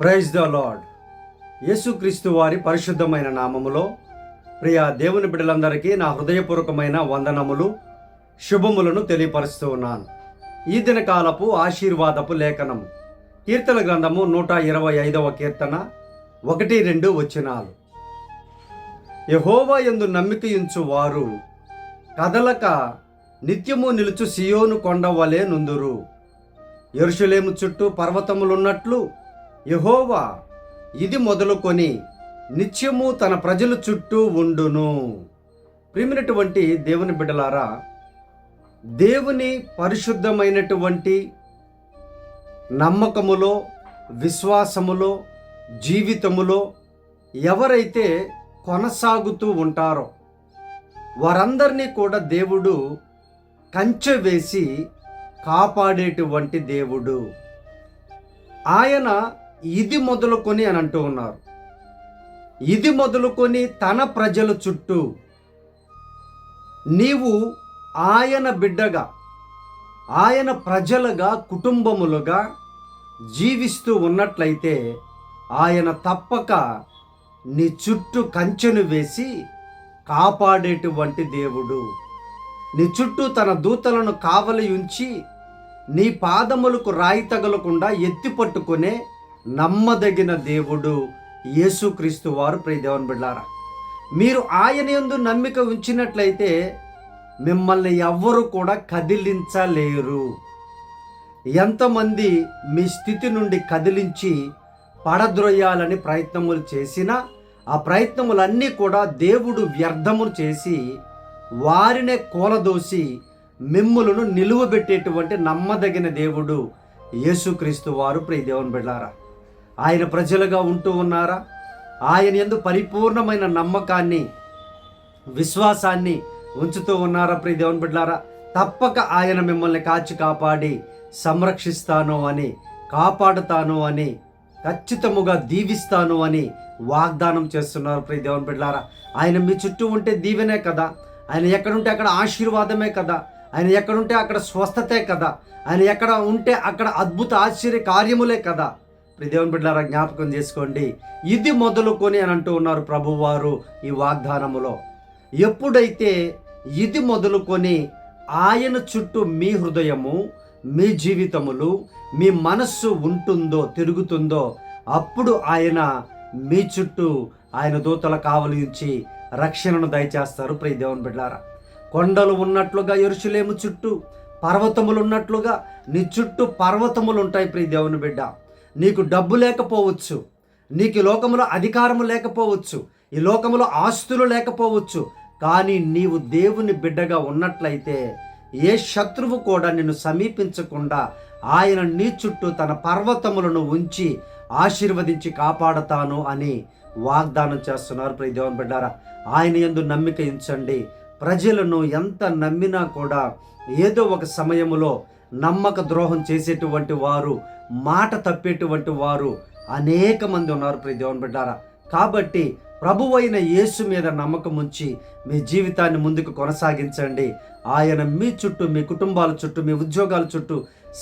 Praise the lord. యేసుక్రీస్తు వారి పరిశుద్ధమైన నామములో ప్రియ దేవుని బిడ్డలందరికీ నా హృదయపూర్వకమైన వందనములు శుభములను తెలియపరుస్తూ ఉన్నాను. ఈ దినకాలపు ఆశీర్వాదపు లేఖనము కీర్తన గ్రంథము నూట ఇరవై ఐదవ కీర్తన ఒకటి రెండు వచనాలు. యహోవా ఎందు నమ్మికయుంచు వారు కదలక నిత్యము నిలుచు సియోను కొండ వలె నుందురు. ఎరుషులేము చుట్టూ పర్వతములున్నట్లు యహోవా ఇది మొదలుకొని నిత్యము తన ప్రజల చుట్టూ ఉండును. ప్రిమినటువంటి దేవుని బిడ్డలారా దేవుని పరిశుద్ధమైనటువంటి నమ్మకములో విశ్వాసములో జీవితములో ఎవరైతే కొనసాగుతూ ఉంటారో వారందరినీ కూడా దేవుడు కంచె వేసి కాపాడేటువంటి దేవుడు. ఆయన ఇది మొదలుకొని అని అంటూ ఉన్నారు. ఇది మొదలుకొని తన ప్రజల చుట్టూ నీవు ఆయన బిడ్డగా ఆయన ప్రజలుగా కుటుంబములుగా జీవిస్తూ ఉన్నట్లయితే ఆయన తప్పక నీ చుట్టూ కంచెను వేసి కాపాడేటువంటి దేవుడు. నీ చుట్టూ తన దూతలను కావలి ఉంచి నీ పాదములకు రాయి తగలకుండా ఎత్తి పట్టుకునే నమ్మదగిన దేవుడు యేసుక్రీస్తు వారు ప్రియదేవన్ బిడ్డారా మీరు ఆయన యందు నమ్మిక ఉంచినట్లయితే మిమ్మల్ని ఎవ్వరు కూడా కదిలించలేరు. ఎంతమంది మీ స్థితి నుండి కదిలించి పడద్రొయ్యాలని ప్రయత్నములు చేసినా ఆ ప్రయత్నములన్నీ కూడా దేవుడు వ్యర్థము చేసి వారినే కూలదోసి మిమ్ములను నిలువబెట్టేటువంటి నమ్మదగిన దేవుడు యేసుక్రీస్తు వారు ప్రియ దేవుని బిడ్డారా ఆయన ప్రజలుగా ఉంటూ ఉన్నారా? ఆయన ఎందు పరిపూర్ణమైన నమ్మకాన్ని విశ్వాసాన్ని ఉంచుతూ ఉన్నారా ప్రియ దేవుని బిడ్డారా? తప్పక ఆయన మిమ్మల్ని కాచి కాపాడి సంరక్షిస్తాను అని కాపాడుతాను అని ఖచ్చితముగా దీవిస్తాను అని వాగ్దానం చేస్తున్నారు ప్రియ దేవుని బిడ్డారా. ఆయన మీ చుట్టూ ఉంటే దీవెనే కదా. ఆయన ఎక్కడుంటే అక్కడ ఆశీర్వాదమే కదా. ఆయన ఎక్కడుంటే అక్కడ స్వస్థతే కదా. ఆయన ఎక్కడ ఉంటే అక్కడ అద్భుత ఆశ్చర్య కార్యములే కదా. దేవుని బిడ్డారా జ్ఞాపకం చేసుకోండి. ఇది మొదలుకొని అని అంటూ ఉన్నారు ప్రభువారు ఈ వాగ్దానములో. ఎప్పుడైతే ఇది మొదలుకొని ఆయన చుట్టూ మీ హృదయము మీ జీవితములు మీ మనస్సు ఉంటుందో తిరుగుతుందో అప్పుడు ఆయన మీ చుట్టూ ఆయన దూతల కావలించి రక్షణను దయచేస్తారు. ప్రియ దేవుని బిడ్డారా కొండలు ఉన్నట్లుగా ఎరుచులేము చుట్టూ పర్వతములు ఉన్నట్లుగా నీ చుట్టూ పర్వతములు ఉంటాయి ప్రియ దేవుని బిడ్డ. నీకు డబ్బు లేకపోవచ్చు. నీకు ఈ లోకములో అధికారము లేకపోవచ్చు. ఈ లోకములో ఆస్తులు లేకపోవచ్చు. కానీ నీవు దేవుని బిడ్డగా ఉన్నట్లయితే ఏ శత్రువు కూడా నిన్ను సమీపించకుండా ఆయన నీ చుట్టూ తన పర్వతములను ఉంచి ఆశీర్వదించి కాపాడతాను అని వాగ్దానం చేస్తున్నారు. ప్రియ దేవుని బిడ్డారా ఆయన ఎందు నమ్మిక ఉంచండి. ప్రజలను ఎంత నమ్మినా కూడా ఏదో ఒక సమయములో నమ్మక ద్రోహం చేసేటువంటి వారు మాట తప్పేటువంటి వారు అనేక మంది ఉన్నారు ప్రియ దేవుని బిడ్డారా. కాబట్టి ప్రభువైన యేసు మీద నమ్మకం ఉంచి మీ జీవితాన్ని ముందుకు కొనసాగించండి. ఆయన మీ చుట్టూ మీ కుటుంబాల చుట్టూ మీ ఉద్యోగాల చుట్టూ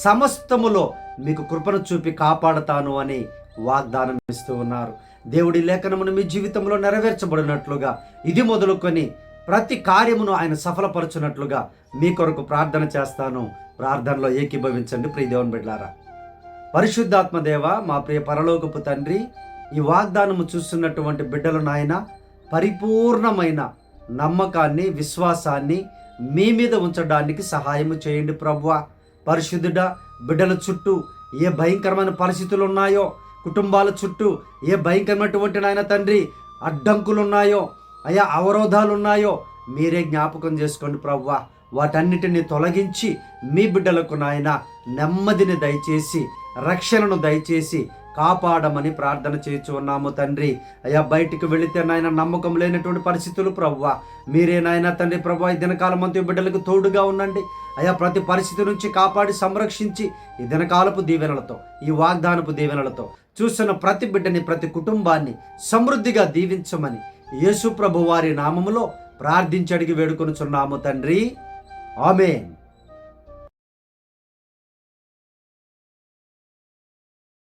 సమస్తములో మీకు కృపను చూపి కాపాడతాను అని వాగ్దానం ఇస్తూ ఉన్నారు. దేవుడి లేఖనమును మీ జీవితంలో నెరవేర్చబడినట్లుగా ఇది మొదలుకొని ప్రతి కార్యమును ఆయన సఫలపరచునట్లుగా మీ కొరకు ప్రార్థన చేస్తాను. ప్రార్థనలో ఏకీభవించండి ప్రియదేవన్ బిడ్లారా పరిశుద్ధాత్మదేవ పరిశుద్ధాత్మ దేవ మా ప్రియ పరలోకపు తండ్రి ఈ వాగ్దానము చూస్తున్నటువంటి బిడ్డలు నాయన పరిపూర్ణమైన నమ్మకాన్ని విశ్వాసాన్ని మీ మీద ఉంచడానికి సహాయము చేయండి ప్రభువ. పరిశుద్ధుడ బిడ్డల చుట్టూ ఏ భయంకరమైన పరిస్థితులు ఉన్నాయో కుటుంబాల చుట్టూ ఏ భయంకరమైనటువంటి నాయన తండ్రి అడ్డంకులు ఉన్నాయో అయా అవరోధాలు ఉన్నాయో మీరే జ్ఞాపకం చేసుకోండి ప్రవ్వ వాటన్నిటిని తొలగించి మీ బిడ్డలకు నాయన నెమ్మదిని దయచేసి రక్షణను దయచేసి కాపాడమని ప్రార్థన చేయొచ్చు ఉన్నాము తండ్రి. అయ్యా బయటికి వెళితే నాయన నమ్మకం లేనటువంటి పరిస్థితులు ప్రవ్వ. మీరే నాయన తండ్రి ప్రభు ఈ దినకాలం అంతా ఈ బిడ్డలకు తోడుగా ఉండండి. అయ్యా ప్రతి పరిస్థితి నుంచి కాపాడి సంరక్షించి ఈ దినకాలపు దీవెనలతో ఈ వాగ్దానపు దీవెనలతో చూస్తున్న ప్రతి బిడ్డని ప్రతి కుటుంబాన్ని సమృద్ధిగా దీవించమని యేసు ప్రభు వారి నామములో ప్రార్థించి అడిగి వేడుకొనుచున్నాము తండ్రి. ఆమెన్.